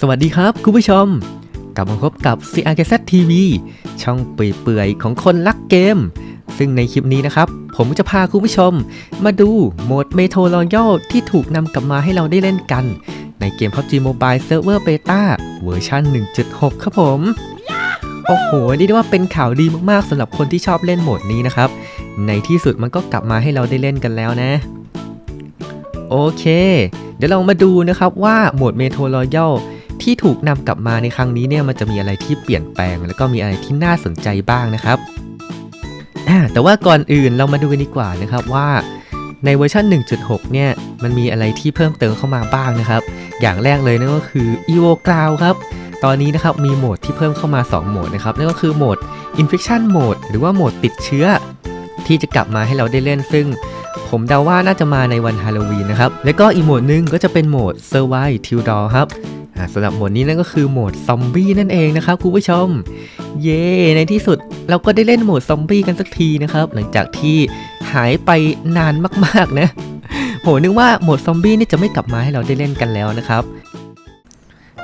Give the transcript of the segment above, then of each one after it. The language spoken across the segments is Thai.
สวัสดีครับคุณผู้ชม กลับมาพบกับ CRKZ TV ช่องเปื่อยๆของคนรักเกม ซึ่งในคลิปนี้นะครับ ผมจะพาคุณผู้ชม มาดูโหมด Metro Royale ที่ถูกนำกลับมาให้เราได้เล่นกัน ในเกม PUBG Mobile Server Beta เวอร์ชัน1.6 ครับผม โอ้โหเรียกได้ว่าเป็นข่าวดีมากๆสำหรับคนที่ชอบเล่นโหมดนี้นะครับ ในที่สุดมันก็กลับมาให้เราได้เล่นกันแล้วนะโอเค เดี๋ยวเรามาดูนะครับว่าโหมด Metro Royale ที่ ที่ถูกนำกลับมาในครั้งนี้เนี่ยมันจะมีอะไรที่เปลี่ยนแปลง แล้วก็มีอะไรที่น่าสนใจบ้างนะครับแต่ว่าก่อนอื่นเรามาดูกันดีกว่านะครับว่าในเวอร์ชัน1.6 เนี่ย มันมีอะไรที่เพิ่มเติมเข้ามาบ้างนะครับ อย่างแรกเลยนั่นก็คือ Evo Cloud ครับ ตอนนี้นะครับมีโหมดที่เพิ่มเข้ามา 2 โหมดนะครับ นั่นก็คือโหมด Infection Mode หรือว่าโหมดติดเชื้อ ที่จะกลับมาให้เราได้เล่น ซึ่งผมเดาว่าน่าจะมาในวันฮาโลวีนนะครับ แล้วก็อีกโหมดหนึงก็จะเป็นโหมด Survive Till Dawn ครับ สำหรับโหมดนี้นั่นก็คือโหมดซอมบี้นั่นเองนะครับคุณผู้ชม เย้ในที่สุดเราก็ได้เล่นโหมดซอมบี้กันสักทีนะครับ หลังจากที่หายไปนานมากๆนะโหนึกว่าโหมดซอมบี้นี่จะไม่กลับมาให้เราได้เล่นกันแล้วนะครับ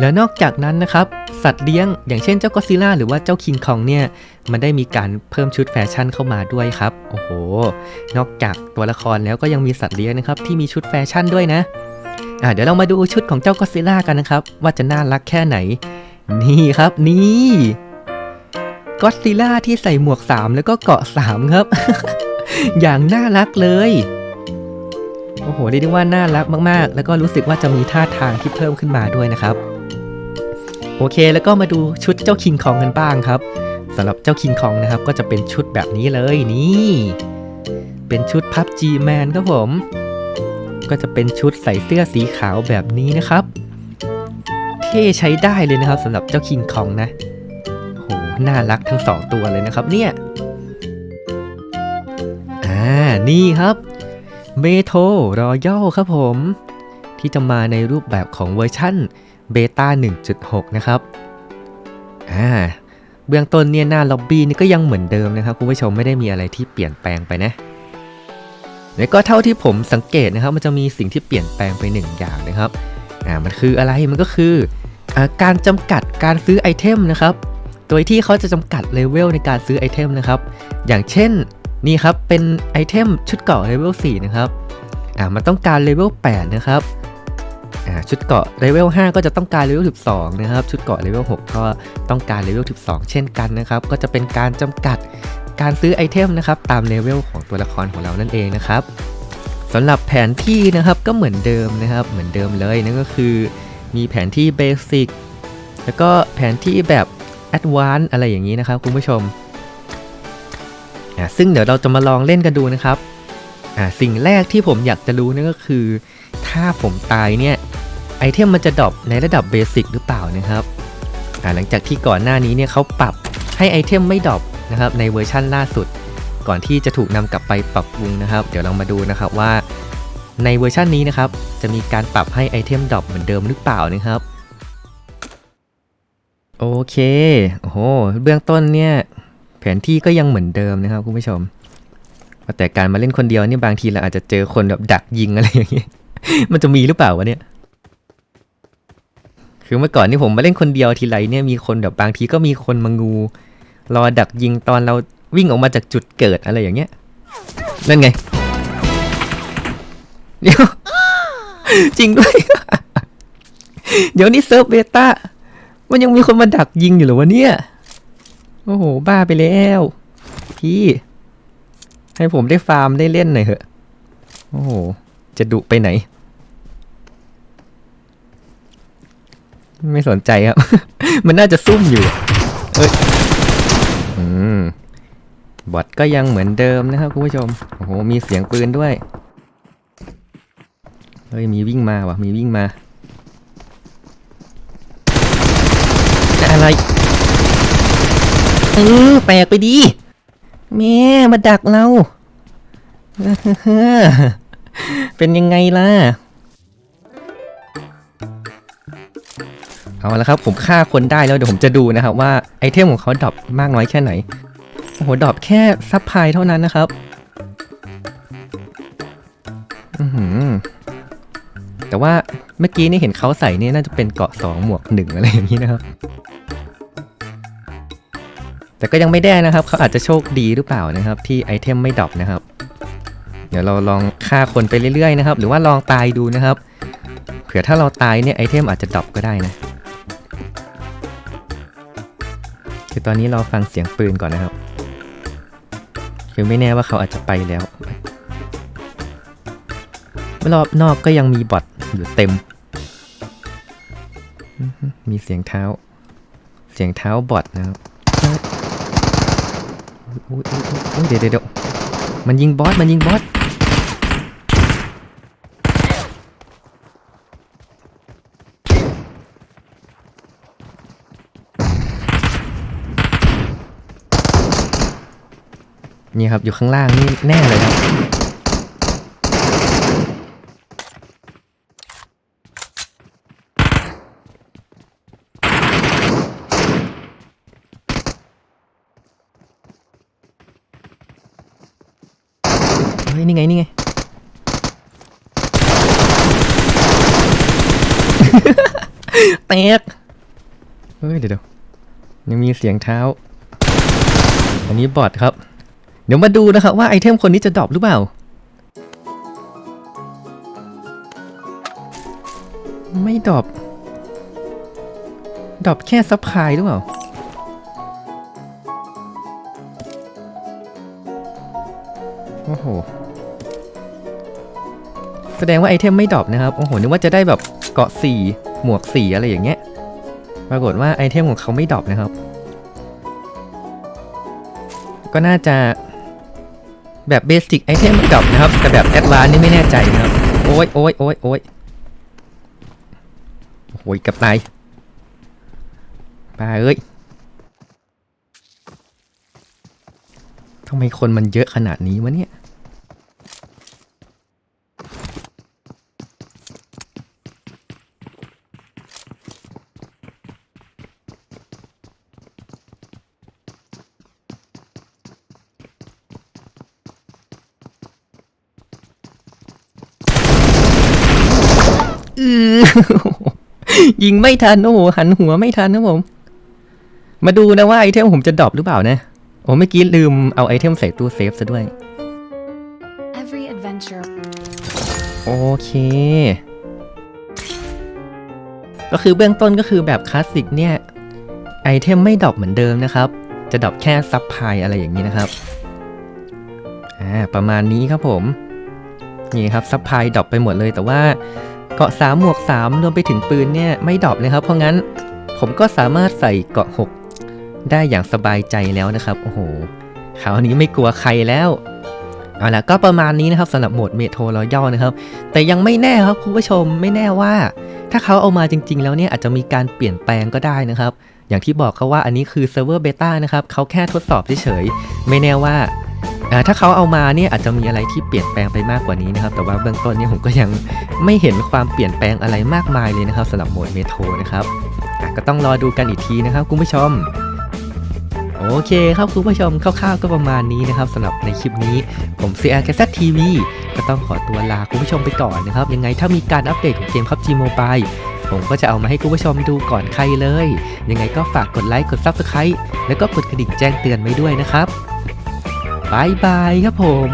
แล้วนอกจากนั้นนะครับ สัตว์เลี้ยงอย่างเช่นเจ้ากอซิล่าหรือว่าเจ้าคิงคองเนี่ย มันได้มีการเพิ่มชุดแฟชั่นเข้ามาด้วยครับ โอ้โห นอกจากตัวละครแล้วก็ยังมีสัตว์เลี้ยงนะครับที่มีชุดแฟชั่นด้วยนะ อะเดี๋ยวเรามาดูชุดของเจ้ากอซิล่ากันนะครับ ว่าจะน่ารักแค่ไหน นี่ครับนี่กอซิล่าที่ใส่หมวก 3 แล้วก็เกาะ 3 ครับ อย่างน่ารักเลยโอ้โหเรียกได้ว่าน่ารักมากๆ แล้วก็รู้สึกว่าจะมีท่าทางที่เพิ่มขึ้นมาด้วยนะครับ โอเคแล้วก็มาดูชุดเจ้าคิงคองกันบ้างครับสำหรับเจ้าคิงคองนะครับ ก็จะเป็นชุดแบบนี้เลยนี่ เป็นชุดพับจีแมนครับผม ก็จะเป็นชุดใส่เสื้อสีขาวแบบนี้นะครับ เท่ใช้ได้เลยนะครับสำหรับเจ้าคิงคองนะโหน่ารักทั้งสองตัวเลยนะครับเนี่ยอ่านี่ครับเมโทรรอยัลครับผม ที่จะมาในรูปแบบของเวอร์ชั่นเบต้า1.6 นะครับอ่าเบื้องต้นเนี่ยหน้าล็อบบี้นี่ก็ยังเหมือนเดิมนะครับคุณผู้ชมไม่ได้มีอะไรที่เปลี่ยนแปลงไปนะ แล้วก็เท่าที่ผมสังเกตนะครับ มันจะมีสิ่งที่เปลี่ยนแปลงไปหนึ่งอย่างนะครับอ่ามันคืออะไรมันก็คืออการจำกัดการซื้อไอเทมนะครับโดยที่เขาจะจำกัดเลเวลในการซื้อไอเทมนะครับ อย่างเช่นนี่ครับเป็นไอเทมชุดเกาะเลเวล4นะครับอ่ามันต้องการเลเวล8นะครับอ่าชุดเกาะเลเวล5ก็จะต้องการเลเวล12นะครับชุดเกาะเลเวล6ก็ต้องการเลเวล12 เช่นกันนะครับ ก็จะเป็นการจำกัด การซื้อไอเทมนะครับตามเลเวลของตัวละครของเรานั่นเองนะครับสำหรับแผนที่นะครับก็เหมือนเดิมนะครับเหมือนเดิมเลยนั่นก็คือ มีแผนที่เบสิกแล้วก็แผนที่แบบแอดวานซ์อะไรอย่างนี้นะครับคุณผู้ชมอ่าซึ่งเดี๋ยวเราจะมาลองเล่นกันดูนะครับอ่าสิ่งแรกที่ผมอยากจะรู้นั่นก็คือ ถ้าผมตายเนี่ยไอเทมมันจะดรอปในระดับเบสิกหรือเปล่านะครับอ่าหลังจากที่ก่อนหน้านี้เนี่ยเขาปรับให้ไอเทมไม่ดรอป นะครับในเวอร์ชั่นล่าสุด ก่อนที่จะถูกนำกลับไปปรับปรุงนะครับ เดี๋ยวเรามาดูนะครับว่า ในเวอร์ชันนี้นะครับจะมีการปรับให้ไอเทมดรอปเหมือนเดิมหรือเปล่านะครับโอเคโอ้โหเบื้องต้นเนี่ยแผนที่ก็ยังเหมือนเดิมนะครับคุณผู้ชมแต่การมาเล่นคนเดียวนี่บางทีเราอาจจะเจอคนแบบดักยิงอะไรอย่างนี้ยมันจะมีหรือเปล่าวะเนี่ยคือเมื่อก่อนนี่ผมมาเล่นคนเดียวทีไรเนี่ยมีคนแบบบางทีก็มีคนมางู รอดักยิงตอนเราวิ่งออกมาจากจุดเกิดอะไรอย่างเงี้ย นั่นไง เดี๋ยว จริงด้วย เดี๋ยวนี้เซิร์ฟเบต้า มันยังมีคนมาดักยิงอยู่หรอวะเนี่ย โอ้โห บ้าไปแล้ว พี่ ให้ผมได้ฟาร์มได้เล่นหน่อยเถอะ โอ้โห จะดุไปไหน ไม่สนใจครับ มันน่าจะซุ่มอยู่ เอ้ย บอทก็ยังเหมือนเดิมนะครับคุณผู้ชม โอ้โห มีเสียงปืนด้วย เฮ้ย มีวิ่งมาว่ะ มีวิ่งมาอะไร เออแปลกไปดีแม่มาดักเราเป็นยังไงล่ะ เอาละครับ ผมฆ่าคนได้แล้วเดี๋ยวผมจะดูนะครับว่าไอเทมของเขาดรอปมากน้อยแค่ไหน โหดอปแค่ซับพลายเท่านั้นนะครับอือหือแต่ว่าเมื่อกี้นี่เห็นเขาใส่เนี่ยน่าจะเป็นเกาะสองหมวกหนึ่งอะไรอย่างนี้นะครับ แต่ก็ยังไม่แน่นะครับ เขาอาจจะโชคดีหรือเปล่านะครับ ที่ไอเทมไม่ดรอปนะครับ เดี๋ยวเราลองฆ่าคนไปเรื่อยๆนะครับ หรือว่าลองตายดูนะครับ เผื่อถ้าเราตายเนี่ยไอเทมอาจจะดรอปก็ได้นะคือตอนนี้เราฟังเสียงปืนก่อนนะครับ คือไม่แน่ว่าเขาอาจจะไปแล้ว รอบนอกก็ยังมีบอทอยู่เต็ม มีเสียงเท้า เสียงเท้าบอทนะครับเดะเดี๋ยวเดี๋ยวมันยิงบอส มันยิงบอส นี่ครับอยู่ข้างล่างนี่แน่เลยครับเฮ้ยนี่ไงนี่ไงแตกเฮ้ยเดี๋ยวยังมีเสียงเท้า อันนี้บอทครับ ดี๋ยวมาดูนะครับว่าไอเทมคนนี้จะดรอปหรือเปล่าไม่ดรอปดรอปแค่ซับพลายหรือเปล่า โอ้โห แสดงว่าไอเทมไม่ดรอปนะครับ โอ้โห นึกว่าจะได้แบบเกาะสี่หมวกสี่อะไรอย่างเงี้ย ปรากฏว่าไอเทมของเขาไม่ดรอปนะครับ ก็น่าจะ แบบเบสิกไอเทมดรอปนะครับ แต่แบบแอดวานนี่ไม่แน่ใจนะครับ โอ้ยโอ้ยโอ้ยโอ้ยโอ้ยกับตายปลาเอ้ยทำไมคนมันเยอะขนาดนี้วะเนี่ย อือยิงไม่ทันโอ้โหหันหัวไม่ทันนะผม มาดูนะว่าไอเทมผมจะดรอปหรือเปล่านะ โอ้เมื่อกี้ลืมเอาไอเทมใส่ตู้เซฟซะด้วย Every adventure โอเค ก็คือเบื้องต้นก็คือแบบคลาสสิกเนี่ย ไอเทมไม่ดรอปเหมือนเดิมนะครับ จะดรอปแค่ซับพลายอะไรอย่างนี้นะครับ อ่า ประมาณนี้ครับผม นี่ครับซับพลายดรอปไปหมดเลยแต่ว่า เกาะสามหมวกสามรวมไปถึงปืนเนี่ยไม่ดรอปเลยครับ เพราะงั้นผมก็สามารถใส่เกาะหกได้อย่างสบายใจแล้วนะครับ โอ้โห คราวนี้ไม่กลัวใครแล้ว เอาละก็ประมาณนี้นะครับสำหรับโหมดเมโทรรยัลนะครับ แต่ยังไม่แน่ครับคุณผู้ชมไม่แน่ว่า ถ้าเขาเอามาจริง ๆ แล้วเนี่ยอาจจะมีการเปลี่ยนแปลงก็ได้นะครับ อย่างที่บอกเขาว่าอันนี้คือเซิร์ฟเวอร์เบต้านะครับเขาแค่ทดสอบเฉยๆไม่แน่ว่า ถ้าเขาเอามาเนี่ยอาจจะมีอะไรที่เปลี่ยนแปลงไปมากกว่านี้นะครับ แต่ว่าเบื้องต้นเนี่ยผมก็ยังไม่เห็นความเปลี่ยนแปลงอะไรมากมายเลยนะครับสำหรับโหมดเมโทรนะครับก็ต้องรอดูกันอีกทีนะครับคุณผู้ชม โอเคครับคุณผู้ชมคร่าวๆก็ประมาณนี้นะครับสำหรับในคลิปนี้ผม CR แคสทีวีก็ต้องขอตัวลาคุณผู้ชมไปก่อนนะครับ ยังไงถ้ามีการอัปเดตของเกม PUBG Mobile ผมก็จะเอามาให้คุณผู้ชมดูก่อนใครเลย ยังไงก็ฝากกดไลค์กด Subscribe แล้วก็กดกระดิ่งแจ้งเตือนไว้ด้วยนะครับ บายบายครับผม